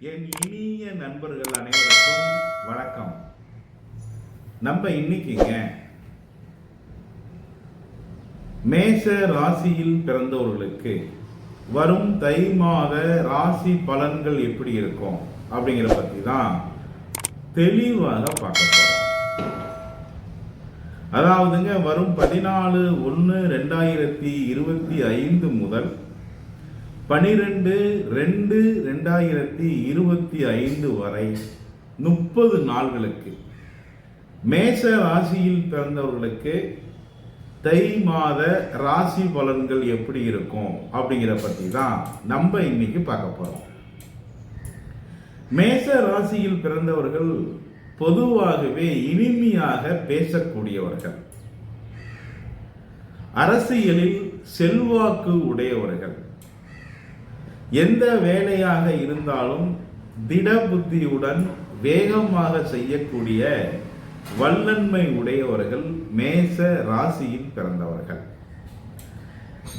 என் இனிய நண்பர்கள் அனைவருக்கும் வணக்கம். நம்ம இன்னைக்குங்க மேஷ ராசியில் பிறந்தவர்களுக்கு வரும் தை மாத ராசி பலன்கள் எப்படி இருக்கும் அப்படிங்கிற பத்தி தான் தெளிவாக பார்க்க அதாவதுங்க வரும் பதினாலு ஒன்று ரெண்டாயிரத்தி இருபத்தி ஐந்து முதல் பனிரெண்டு ரெண்டு ரெண்டாயிரத்தி இருபத்தி ஐந்து வரை முப்பது நாள்களுக்கு மேச ராசியில் பிறந்தவர்களுக்கு தை மாத ராசி பலன்கள் எப்படி இருக்கும் அப்படிங்கிற பற்றி தான் நம்ம இன்னைக்கு பார்க்க போகிறோம் மேச ராசியில் பிறந்தவர்கள் பொதுவாகவே இனிமையாக பேசக்கூடியவர்கள். அரசியலில் செல்வாக்கு உடையவர்கள். எந்த வேலையாக இருந்தாலும் திட புத்தியுடன் வேகமாக செய்யக்கூடிய வல்லன்மை உடையவர்கள் மேச ராசியில் பிறந்தவர்கள்.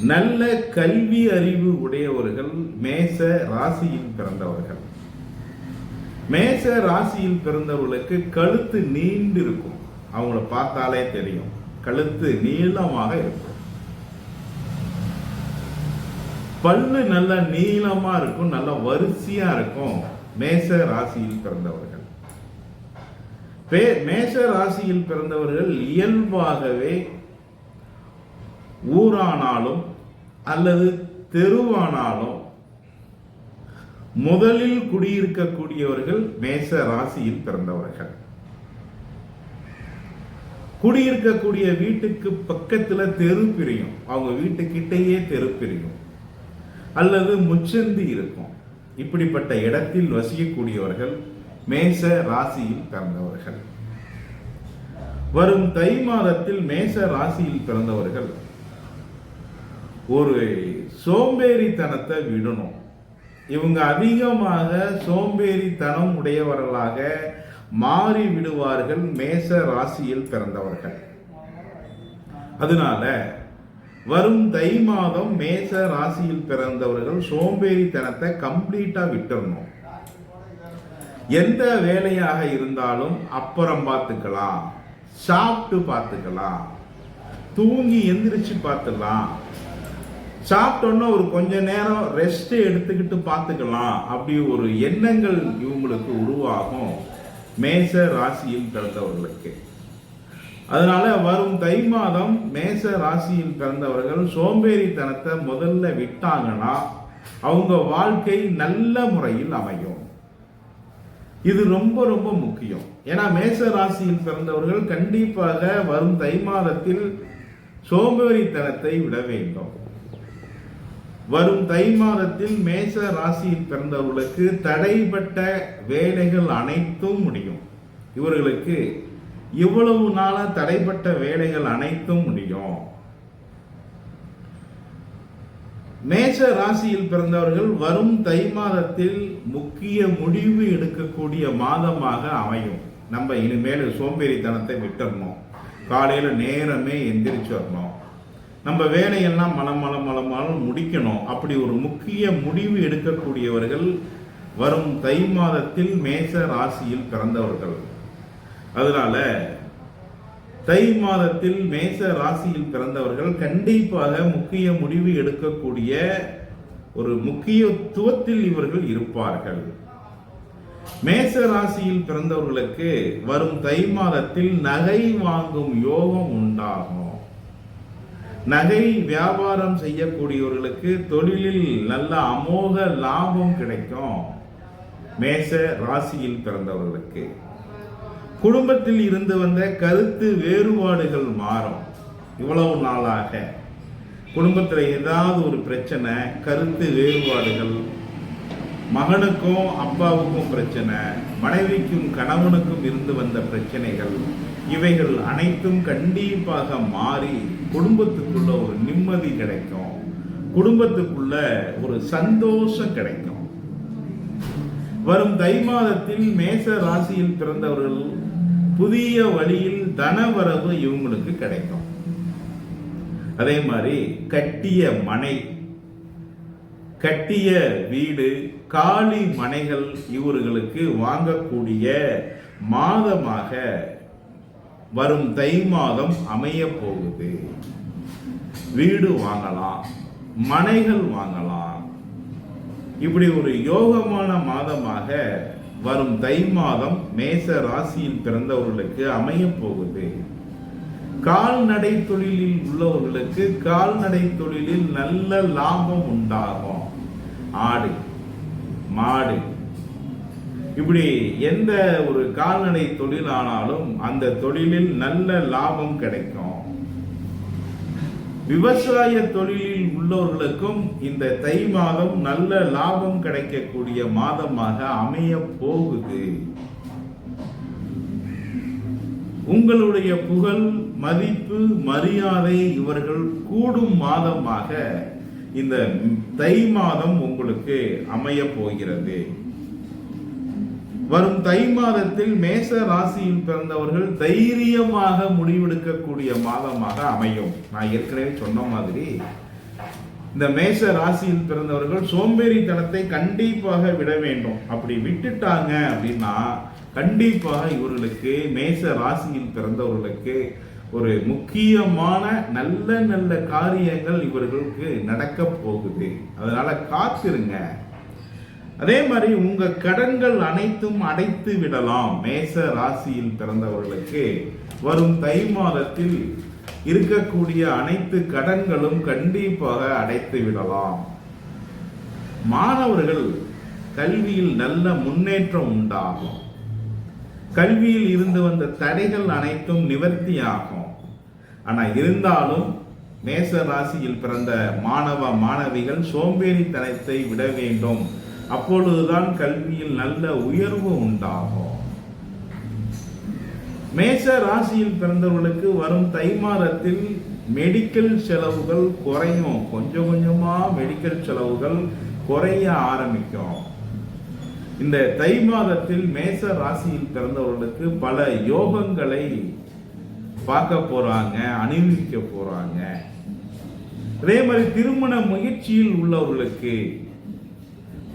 நல்ல கல்வி அறிவு உடையவர்கள் மேச ராசியில் பிறந்தவர்கள். மேச ராசியில் பிறந்தவர்களுக்கு கழுத்து நீண்டு இருக்கும் அவங்கள பார்த்தாலே தெரியும். கழுத்து நீளமாக இருக்கும். பல்லு நல்ல நீளமா இருக்கும் நல்ல வரிசையா இருக்கும். மேச ராசியில் பிறந்தவர்கள். பே- மேஷ ராசியில் பிறந்தவர்கள் இயல்பாகவே ஊரானாலும் அல்லது தெருவானாலும் முதலில் குடியிருக்கக்கூடியவர்கள் மேச ராசியில் பிறந்தவர்கள். குடியிருக்கக்கூடிய வீட்டுக்கு பக்கத்துல தெரு பிரியும். அவங்க வீட்டுக்கிட்டேயே தெரு பிரியும். அல்லது முச்சந்தி இருக்கும். இப்படிப்பட்ட இடத்தில் வசிக்கக்கூடியவர்கள் மேச ராசியில் பிறந்தவர்கள். வரும் தை மாதத்தில் மேச ராசியில் பிறந்தவர்கள். ஒரு சோம்பேறித்தனத்தை விடணும். இவங்க அதிகமாக சோம்பேறித்தனம் உடையவர்களாக மாறி விடுவார்கள் மேச ராசியில் பிறந்தவர்கள். அதனால வரும் தை மாதம் மேச ராசியில் பிறந்தவர்கள் சோம்பேறித்தனத்தை கம்ப்ளீட்டா விட்டுறணும். எந்த வேலையாக இருந்தாலும் அப்புறம் பார்த்துக்கலாம். சாப்பிட்டு பார்த்துக்கலாம். தூங்கி எந்திரிச்சு பார்த்துக்கலாம். சாப்பிட்டோன்னா ஒரு கொஞ்ச நேரம் ரெஸ்ட் எடுத்துக்கிட்டு பார்த்துக்கலாம். அப்படி ஒரு எண்ணங்கள் இவங்களுக்கு உருவாகும். மேச ராசியில் பிறந்தவர்களுக்கு. அதனால வரும் தை மாதம் மேச ராசியில் பிறந்தவர்கள் சோம்பேறித்தனத்தை முதல்ல விட்டாங்கன்னா அவங்க வாழ்க்கை நல்ல முறையில் அமையும். இது ரொம்ப ரொம்ப முக்கியம். ஏன்னா மேச ராசியில் பிறந்தவர்கள் கண்டிப்பாக வரும் தை மாதத்தில் சோம்பேறித்தனத்தை விட வேண்டும். வரும் தை மாதத்தில் மேச ராசியில் பிறந்தவர்களுக்கு தடைப்பட்ட வேலைகள் அனைத்தும் முடியும். இவர்களுக்கு இவ்வளவு நாளாக தடைப்பட்ட வேலைகள் அனைத்தும் முடியும். மேஷ ராசியில் பிறந்தவர்கள் வரும் தை மாதத்தில் முக்கிய முடிவு எடுக்கக்கூடிய மாதமாக அமையும். நம்ம இனிமேல் சோம்பேறித்தனத்தை விட்டுறணும். காலையில நேரமே எந்திரிச்சிடணும் நம்ம வேலையெல்லாம் மலம் மலம் மலம் மலம் முடிக்கணும். அப்படி ஒரு முக்கிய முடிவு எடுக்கக்கூடியவர்கள் வரும் தை மாதத்தில் மேஷ ராசியில் பிறந்தவர்கள். அதனால தை மாதத்தில் மேச ராசியில் பிறந்தவர்கள் கண்டிப்பாக முக்கிய முடிவு எடுக்கக்கூடிய ஒரு முக்கியத்துவத்தில் இவர்கள் இருப்பார்கள். மேச ராசியில் பிறந்தவர்களுக்கு வரும் தை மாதத்தில் நகை வாங்கும் யோகம் உண்டாகும். நகை வியாபாரம் செய்யக்கூடியவர்களுக்கு தொழிலில் நல்ல அமோக லாபம் கிடைக்கும். மேச ராசியில் பிறந்தவர்களுக்கு. குடும்பத்தில் இருந்து வந்த கருத்து வேறுபாடுகள் மாறும். இவ்வளவு நாளாக குடும்பத்தில் ஏதாவது ஒரு பிரச்சனை கருத்து வேறுபாடுகள் மகனுக்கும் அப்பாவுக்கும் பிரச்சனை மனைவிக்கும் கணவனுக்கும் இருந்து வந்த பிரச்சனைகள் இவைகள் அனைத்தும் கண்டிப்பாக மாறி குடும்பத்துக்குள்ள ஒரு நிம்மதி கிடைக்கும். குடும்பத்துக்குள்ள ஒரு சந்தோஷம் கிடைக்கும். வரும் தை மாதத்தில் மேச ராசியில் பிறந்தவர்கள் புதிய வழியில் தனவரவு இவங்களுக்கு கிடைக்கும். அதே மாதிரி கட்டிய மனை கட்டிய வீடு காலி மனைகள் இவர்களுக்கு வாங்கக்கூடிய மாதமாக வரும் தை மாதம் அமைய போகுது. வீடு வாங்கலாம் மனைகள் வாங்கலாம். இப்படி ஒரு யோகமான மாதமாக வரும் தை மாதம் மேச ராசியில் பிறந்தவர்களுக்கு அமைய போகுது. கால்நடை தொழிலில் உள்ளவர்களுக்கு கால்நடை தொழிலில் நல்ல லாபம் உண்டாகும். ஆடு மாடு. இப்படி எந்த ஒரு கால்நடை தொழில் ஆனாலும் அந்த தொழிலில் நல்ல லாபம் கிடைக்கும். விவசாய தொழிலில் உள்ளவர்களுக்கும் இந்த தை மாதம் நல்ல லாபம் கிடைக்கக்கூடிய மாதமாக அமைய போகுது. உங்களுடைய புகழ் மதிப்பு மரியாதை இவர்கள் கூடும் மாதமாக இந்த தை மாதம் உங்களுக்கு அமைய போகிறது. வரும் தை மாதத்தில் மேச ராசியில் பிறந்தவர்கள் தைரியமாக முடிவெடுக்கக்கூடிய மாதமாக அமையும். நான் ஏற்கனவே சொன்ன மாதிரி இந்த மேச ராசியில் பிறந்தவர்கள் சோம்பேறித்தனத்தை கண்டிப்பாக விட வேண்டும். அப்படி விட்டுட்டாங்க அப்படின்னா கண்டிப்பாக இவர்களுக்கு மேச ராசியில் பிறந்தவர்களுக்கு ஒரு முக்கியமான நல்ல நல்ல காரியங்கள் இவர்களுக்கு நடக்க போகுது. அதனால காத்திருங்க. அதே மாதிரி உங்க கடன்கள் அனைத்தும் அடைத்து விடலாம். மேச ராசியில் பிறந்தவர்களுக்கு வரும் தை மாதத்தில் இருக்கக்கூடிய அனைத்து கடன்களும் கண்டிப்பாக அடைத்து விடலாம். மாணவர்கள் கல்வியில் நல்ல முன்னேற்றம் உண்டாகும். கல்வியில் இருந்து வந்த தடைகள் அனைத்தும் நிவர்த்தியாகும் ஆனா இருந்தாலும் மேச ராசியில் பிறந்த மாணவ மாணவிகள் சோம்பேறித்தனத்தை விட வேண்டும். அப்பொழுதுதான் கல்வியில் நல்ல உயர்வு உண்டாகும். மேச ராசியில் பிறந்தவர்களுக்கு வரும் தை மாதத்தில் மெடிக்கல் செலவுகள் குறையும். கொஞ்சம் கொஞ்சமா மெடிக்கல் செலவுகள் குறைய ஆரம்பிக்கும். இந்த தை மாதத்தில் மேச ராசியில் பிறந்தவர்களுக்கு பல யோகங்களை பார்க்க போறாங்க அனுபவிக்க போறாங்க. அதே மாதிரி திருமண முயற்சியில் உள்ளவர்களுக்கு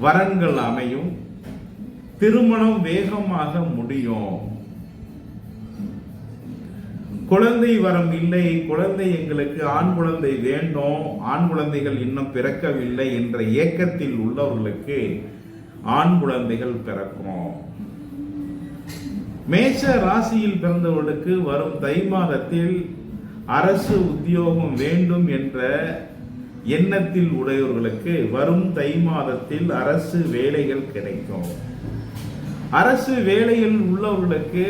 வரன்கள் அமையும். திருமணம் வேகமாக முடியும். குழந்தை வரம் இல்லை. குழந்தை எங்களுக்கு ஆண் குழந்தை வேண்டும். ஆண் குழந்தைகள் இன்னும் பிறக்கவில்லை என்ற ஏக்கத்தில் உள்ளவர்களுக்கு ஆண் குழந்தைகள் பிறக்கும். மேஷ ராசியில் பிறந்தவர்களுக்கு வரும் தை மாதத்தில் அரசு உத்தியோகம் வேண்டும் என்ற எண்ணத்தில் உடையவர்களுக்கு வரும் தை மாதத்தில் அரசு வேலைகள் கிடைக்கும். அரசு வேலையில் உள்ளவர்களுக்கு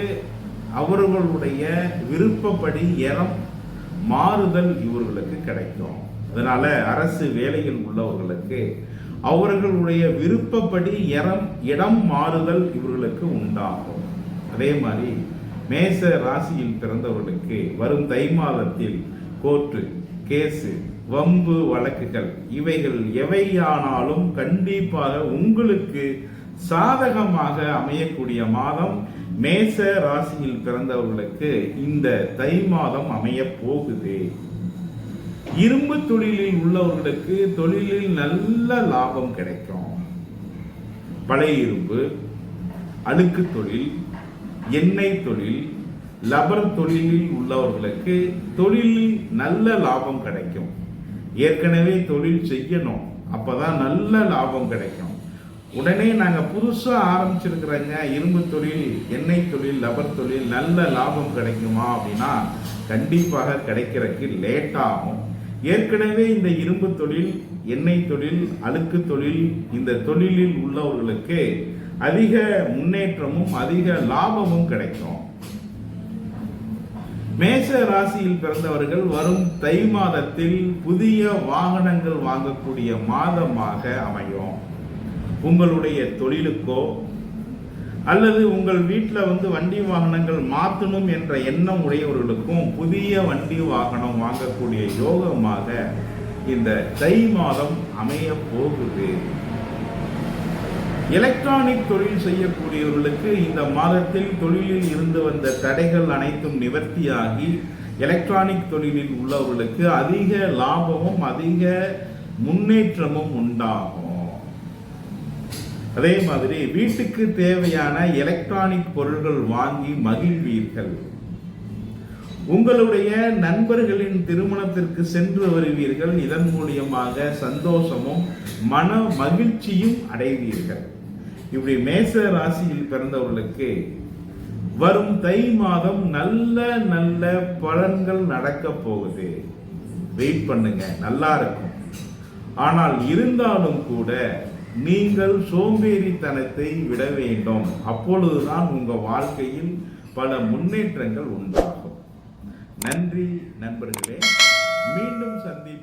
அவர்களுடைய விருப்பப்படி இடம் மாறுதல் இவர்களுக்கு கிடைக்கும். அதனால அரசு வேலையில் உள்ளவர்களுக்கு அவர்களுடைய விருப்பப்படி இடம் இடம் மாறுதல் இவர்களுக்கு உண்டாகும். அதே மாதிரி மேச ராசியில் பிறந்தவர்களுக்கு வரும் தை மாதத்தில் கோர்ட்டு கேஸு வம்பு வழக்குகள். இவைகள் எவையானாலும் கண்டிப்பாக உங்களுக்கு சாதகமாக அமையக்கூடிய மாதம் மேச ராசியில் பிறந்தவர்களுக்கு இந்த தை மாதம் அமைய போகுது. இரும்பு தொழிலில் உள்ளவர்களுக்கு தொழிலில் நல்ல லாபம் கிடைக்கும். பழைய இரும்பு அழுக்கு தொழில் எண்ணெய் தொழில் லபர் தொழிலில் உள்ளவர்களுக்கு தொழிலில் நல்ல லாபம் கிடைக்கும். ஏற்கனவே தொழில் செய்யணும். அப்போ தான் நல்ல லாபம் கிடைக்கும். உடனே நாங்கள் புதுசாக ஆரம்பிச்சிருக்கிறோங்க இரும்பு தொழில் எண்ணெய் தொழில் லபர் தொழில் நல்ல லாபம் கிடைக்குமா அப்படின்னா கண்டிப்பாக கிடைக்கிறதுக்கு லேட்டாகும் ஏற்கனவே இந்த இரும்பு தொழில் எண்ணெய் தொழில் அழுக்கு தொழில் இந்த தொழிலில் உள்ளவர்களுக்கு அதிக முன்னேற்றமும் அதிக லாபமும் கிடைக்கும். மேஷ ராசியில் பிறந்தவர்கள் வரும் தை மாதத்தில் புதிய வாகனங்கள் வாங்கக்கூடிய மாதமாக அமையும். உங்களுடைய தொழிலுக்கோ அல்லது உங்கள் வீட்டில் வந்து வண்டி வாகனங்கள் மாற்றணும் என்ற எண்ணம் உடையவர்களுக்கும் புதிய வண்டி வாகனம் வாங்கக்கூடிய யோகமாக இந்த தை மாதம் அமைய போகுது. எலக்ட்ரானிக் தொழில் செய்யக்கூடியவர்களுக்கு இந்த மாதத்தில் தொழிலில் இருந்து வந்த தடைகள் அனைத்தும் நிவர்த்தியாகி எலக்ட்ரானிக் தொழிலில் உள்ளவர்களுக்கு அதிக லாபமும் அதிக முன்னேற்றமும் உண்டாகும். அதே மாதிரி வீட்டுக்கு தேவையான எலக்ட்ரானிக் பொருட்கள் வாங்கி மகிழ்வீர்கள். உங்களுடைய நண்பர்களின் திருமணத்திற்கு சென்று வருவீர்கள். இதன் மூலியமாக சந்தோஷமும் மன மகிழ்ச்சியும் அடைவீர்கள். இப்படி மேச ராசியில் பிறந்தவர்களுக்கு வரும் தை மாதம் நல்ல நல்ல பலன்கள் நடக்க போகுது. வெயிட் பண்ணுங்க நல்லா இருக்கும். ஆனால் இருந்தாலும் கூட நீங்கள் சோம்பேறித்தனத்தை விட வேண்டும். அப்பொழுதுதான் உங்க வாழ்க்கையில் பல முன்னேற்றங்கள் உண்டாகும். நன்றி நண்பர்களே. மீண்டும் சந்தி